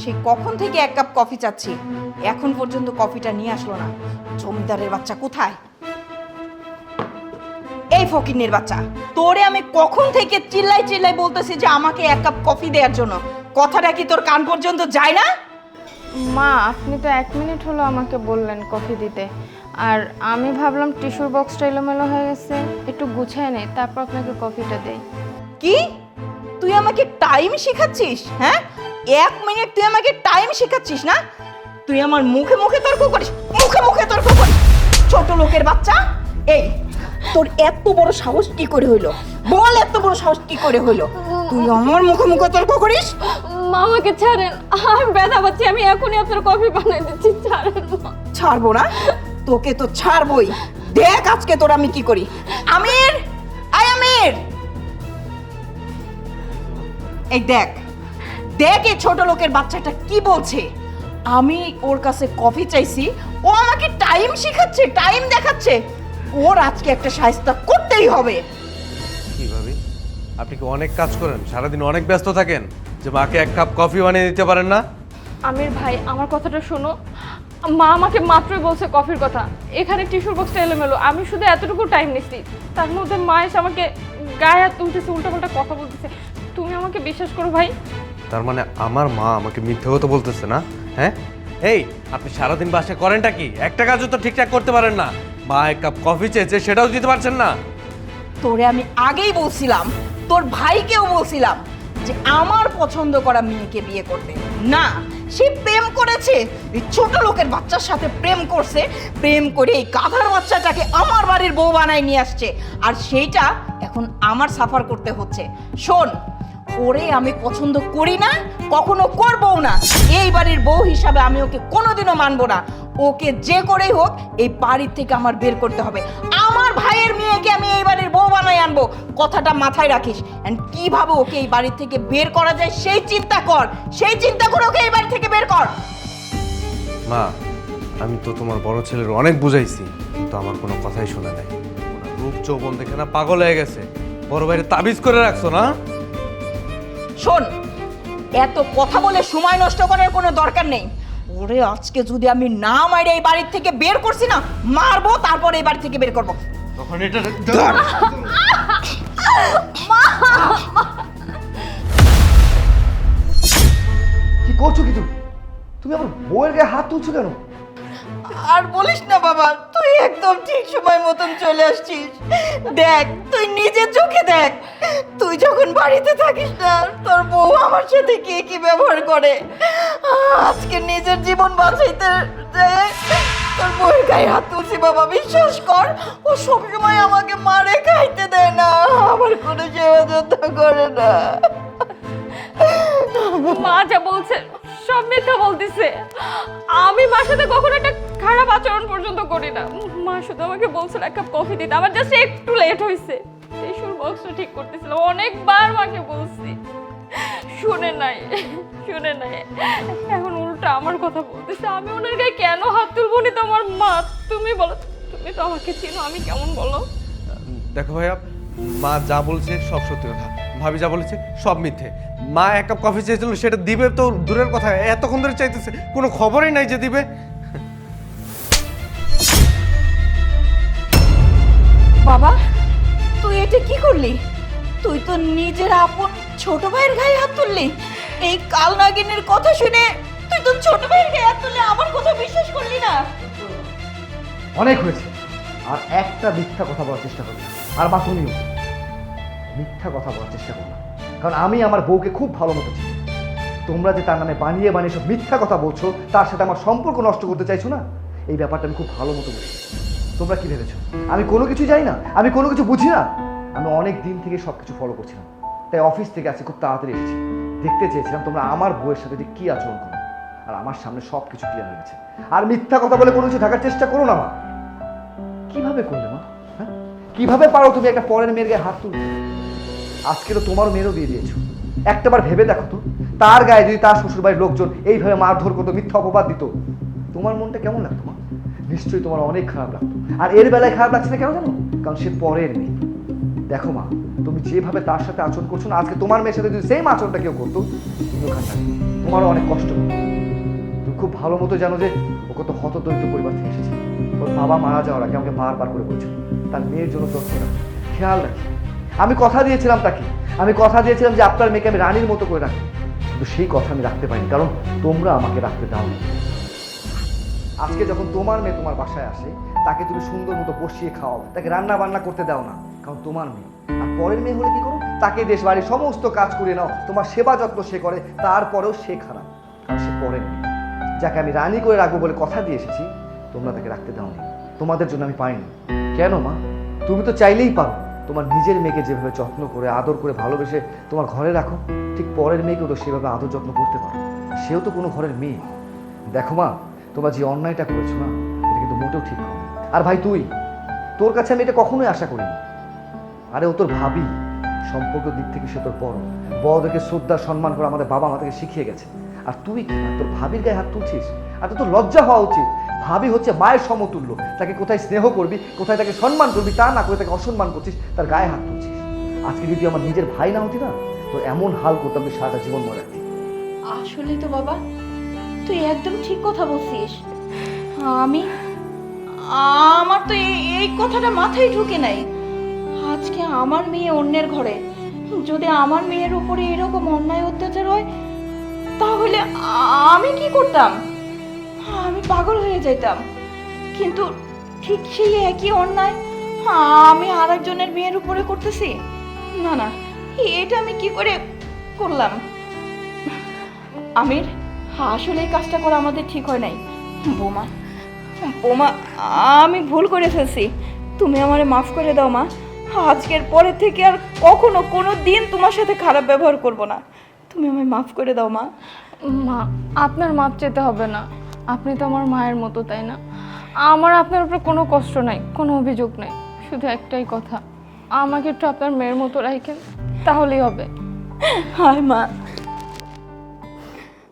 সে কখন থেকে এক কাপ কফি চাচ্ছি? এখন পর্যন্ত কফিটা নিয়ে আসলো না। জমিদারের বাচ্চা কোথায়? এই ফকিনের বাচ্চা তোরে আমি কখন থেকে চিল্লাই চিল্লাই বলতেছি যে আমাকে এক কাপ কফি দেওয়ার জন্য? কথাটা কি তোর কান পর্যন্ত যায় না? মা আপনি তো এক মিনিট হলো আমাকে বললেন কফি দিতে। আর আমি ভাবলাম টিস্যুর বক্সটা এলোমেলো হয়ে গেছে একটু গুছিয়ে নেই তারপর আপনাকে কফিটা দেই। কি? তুই আমাকে টাইম শেখাচ্ছিস হ্যাঁ? এক মিনিট তুই আমাকে টাইম শেখাচ্ছিস না? তুই আমার মুখে মুখে তর্ক করিস মুখে মুখে তর্ক করিস। ছোট লোকের বাচ্চা এই তোর এত বড় সাহস কি করে হইল? বল এত বড় সাহস কি করে হইল? তুই আমার মুখে মুখে তর্ক করিস? মা আমাকে ছাড়েন আমি ব্যথা পাচ্ছি আমি এখনই আপনার কফি বানিয়ে দিচ্ছি ছাড়েন ছাড়বো না? তোকে তো ছাড়বই। দেখ আজকে তোর আমি কি করি। আমির আয় আমির। এই দেখ দেখ ছোট লোকের বাচ্চাটা কি বলছে? আমি ওর কাছে কফি চাইছি ও আমাকে টাইম শেখাচ্ছে টাইম দেখাচ্ছে। ওর আজকে একটা সাহিস্তা করতেই হবে। কি ভাবি? আপনি কি অনেক কাজ করেন সারাদিন অনেক ব্যস্ত থাকেন যে মাকে এক কাপ কফি বানিয়ে দিতে পারেন না? আমির ভাই আমার কথাটা শোনো। মা আমাকে মাত্রই বলছে কফির কথা। এখানে টিস্যুর বক্সটা এলোমেলো। আমি শুধু এতটুকু টাইম নিচ্ছি। তার মধ্যে মা এসে আমাকে গায়ে হাত তুলতেছে উল্টাপাল্টা কথা বলতেছে। তুমি আমাকে বিশ্বাস করো ভাই তার মানে আমার মা আমাকে মিথ্যে কথা বলতেছে না? হ্যাঁ? এই, আপনি সারাদিন বাসে করেনটা কি? একটা কাজও তো ঠিকঠাক করতে পারেন না। মা এক কাপ কফি চেয়েছে, সেটাও দিতে পারছেন না। তোরে আমি আগেই বলছিলাম, তোর ভাইকেও বলছিলাম যে আমার পছন্দ করা মেয়েকে বিয়ে করতে। না, সে প্রেম করেছে, এই ছোট লোকের বাচ্চার সাথে প্রেম করছে, প্রেম করে এই গাধার বাচ্চাটাকে আমার বাড়ির বউ বানায় নিয়ে আসছে। আর সেইটা এখন আমার সাফার করতে হচ্ছে। শোন ওরে আমি পছন্দ করি না, কখনো করবও না। এই বাড়ির বউ হিসাবে আমি ওকে কোনোদিনও মানবো না। ওকে যে করেই হোক, এই বাড়ির থেকে আমার বের করতে হবে। আমার ভাইয়ের মেয়েকে আমি এই বাড়ির বউ বানাই আনব। কথাটা মাথায় রাখিস। এন্ড কীভাবে ওকে এই বাড়ি থেকে বের করা যায়, সেই চিন্তা কর। সেই চিন্তা করে ওকে এই বাড়ি থেকে বের কর। মা, আমি তো তোমার বড় ছেলের অনেক বুঝাইছি, কিন্তু আমার কোনো কথাই শোনা নাই। রূপ যৌবন দেখে না পাগল হয়ে গেছে। বড় ভাইরে তাবিজ করে রাখছো না? শোন এত কথা বলে সময় নষ্ট করার কোনো দরকার নেই। ওরে আজকে যদি আমি না মাইরে এই বাড়ির থেকে বের করছি না মারবো তারপর এই বাড়ি থেকে বের করব। তখন এটা কি করছ কি তুমি? তুমি আমার বউয়ের গায়ে হাত তুলছো কেন? আর বলিস না বাবা একদম ঠিক সময় মতন চলে আসছিস। দেখ, তুই নিজের চোখে দেখ। তুই যখন বাড়িতে থাকিস না, তোর বউ আমার সাথে কি কি ব্যবহার করে? আজকে নিজের জীবন বাঁচাইতে তোর বউয়ের গায়ে হাত তুলছি বাবা, বিশ্বাস কর, ও সবসময় আমাকে মারে খাইতে দেয় না। আমার কোনো সেবা যত্ন করে না। মা যা বলছে সব মিথ্যা বলতেছে। আমি মার সাথে কখনো একটা খারাপ আচরণ পর্যন্ত করি না। মা শুধু আমাকে বলছিল, এক কাপ কফি দিতে। আমার জাস্ট একটু লেট হয়েছে টিস্যুর বক্সটা ঠিক করতেছিলাম। অনেকবার মাকে বলছি। শুনে নাই শুনে নাই। এখন উল্টা আমার কথা বলতেছে। আমি ওনার গায়ে কেন হাত তুলবো নি তোমার মা? তুমি বলো, তুমি তো আমাকে চিনো, আমি কেমন বলো? দেখো ভাইয়া, মা যা বলছে সব সত্যি কথা। ভাবি যা বলেছে সব মিথ্যে। মা এক কাপ কফি চেয়েছিল সেটা দিবে তো দূরের কথা। এতক্ষণ ধরে চাইতেছে কোনো খবরই নাই যে দিবে। বাবা তুই এটা কি করলি? তুই তো নিজের আপন ছোট ভাইয়ের গায়ে হাত তুললি। এই কাল নাগিনের কথা শুনে তুই তো ছোট ভাইয়ের গায়ে হাত তুললে আমার কথা বিশ্বাস করলি না। অনেক হয়েছে। আর একটা মিথ্যা কথা বলার চেষ্টা করবে না। আর তুমিও মিথ্যা কথা বলার চেষ্টা করো না। কারণ আমি আমার বউকে খুব ভালো মতো চিনি। তোমরা যে তার নামে বানিয়ে বানিয়ে সব মিথ্যা কথা বলছো, তার সাথে আমার সম্পর্ক নষ্ট করতে চাইছো না? এই ব্যাপারটা আমি খুব ভালো মতো বুঝি। তোমরা কি ভেবেছো? আমি কোনো কিছু জানি না। আমি কোনো কিছু বুঝি না। আমি অনেক দিন থেকে সব কিছু ফলো করছিলাম। তাই অফিস থেকে আজকে খুব তাড়াতাড়ি এসেছি। দেখতে চেয়েছিলাম তোমরা আমার বউয়ের সাথে যে কী আচরণ করো। আর আমার সামনে সব কিছু ক্লিয়ার হয়ে গেছে। আর মিথ্যা কথা বলে কোনো কিছু ঢাকার চেষ্টা করো না মা। কীভাবে করলে মা? হ্যাঁ? কীভাবে পারো তুমি একটা পরের মেয়ের গায়ে হাত তুলতে? আজকে তো তোমার মেয়েরও দিয়ে দিয়েছ। একটাবার ভেবে দেখো তো, তার গায়ে যদি তার শ্বশুরবাড়ির লোকজন এইভাবে মারধর করতো, মিথ্যা অপবাদ দিত, তোমার মনটা কেমন লাগতো মা? নিশ্চয়ই তোমার অনেক খারাপ লাগতো। আর এর বেলায় খারাপ লাগছে না কেন জানো? কারণ সে পরের মেয়ে। দেখো মা, তুমি যেভাবে তার সাথে আচরণ করছ না, আজকে তোমার মেয়ের সাথে যদি সেম আচরণটা কেউ করতো তুমি তোমারও অনেক কষ্ট হতো। তুমি খুব ভালো মতো জানো যে ও কত হতদরিদ্র পরিবার থেকে এসেছে। ওর বাবা মারা যাওয়ার আগে আমাকে বারবার করে বলছিল তার মেয়ের জন্য যত্ন রাখি খেয়াল রাখি আমি কথা দিয়েছিলাম তাকে। আমি কথা দিয়েছিলাম যে আপনার মেয়েকে আমি রানীর মতো করে রাখি কিন্তু সেই কথা আমি রাখতে পারিনি, কারণ তোমরা আমাকে রাখতে দাও আজকে যখন তোমার মেয়ে তোমার বাসায় আসে, তাকে তুমি সুন্দর মতো বসিয়ে খাওয়াও। তাকে রান্না বান্না করতে দাও না, কারণ তোমার মেয়ে। আর পরের মেয়ে হলে কি করো? তাকে দেশ বাড়ির সমস্ত কাজ করে নাও। তোমার সেবা যত্ন সে করে, তারপরেও সে খারাপ, কারণ সে পরের মেয়ে। যাকে আমি রানী করে রাখব বলে কথা দিয়ে এসেছি, তোমরা তাকে রাখতে দাওনি তোমাদের জন্য আমি পাইনি। কেন মা? তুমি তো চাইলেই পারো। তোমার নিজের মেয়েকে যেভাবে যত্ন করে, আদর করে ভালোবেসে তোমার ঘরে রাখো, ঠিক পরের মেয়েকেও তো সেভাবে আদর যত্ন করতে পারো। সেও তো কোনো ঘরের মেয়ে। দেখো মা, তোমরা যে অন্যায়টা করেছ না, এটা কিন্তু মোটেও ঠিক নয় আর ভাই তুই, তোর কাছে আমি এটা কখনোই আশা করিনি। আরে ও তোর ভাবি সম্পর্ক দিক থেকে সে তোর বড়। বড়দেরকে শ্রদ্ধা, সম্মান করে আমাদের বাবা মা আমাদেরকে শিখিয়ে গেছে। আর তুই কি তোর ভাবির গায়ে হাত তুলছিস? তোর তো লজ্জা হওয়া উচিত। ভাবি হচ্ছে মায়ের সমতুল্য। তাকে কোথায় স্নেহ করবি, কোথায় তাকে সম্মান করবি, তা না করে তাকে অসম্মান করছিস, তার গায়ে হাত তুলছিস। আজকে যদি আমার নিজের ভাই না হতি না, তো এমন হাল করতাম তুই সারাটা জীবন মনে রাখতি। আসলে তো বাবা, তুই একদম ঠিক কথা বলছিস। আমি, আমার তো এই কথাটা মাথায় ঢুকে নাই। আজকে আমার মেয়ে অন্যের ঘরে। যদি আমার মেয়ের উপরে এরকম অন্যায় অত্যাচার হয়, তাহলে আমি কি করতাম? আমি পাগল হয়ে যেতাম। কিন্তু ঠিক সেই একই অন্যায় আমি আরেকজনের মেয়ের উপরে করতেছি? না না, এটা আমি কি করে করলাম? আমির, আসলে এই কাজটা করা আমাদের ঠিক হয় নাই। বোমা বোমা, আমি ভুল করে ফেলছি। তুমি আমারে মাফ করে দাও, মা। আজকের পরে থেকে আর কখনো কোনো দিন তোমার সাথে খারাপ ব্যবহার করব না। তুমি আমায় মাফ করে দাও, মা। মা, আপনার মাপ চেতে হবে না। আপনি তো আমার মায়ের মতো, তাই না? আমার আপনার উপরে কোনো কষ্ট নাই, কোনো অভিযোগ নাই, শুধু একটাই কথা। আমাকে একটু আপনার মেয়ের মতো রাখেন, তাহলেই হবে। হায় মা।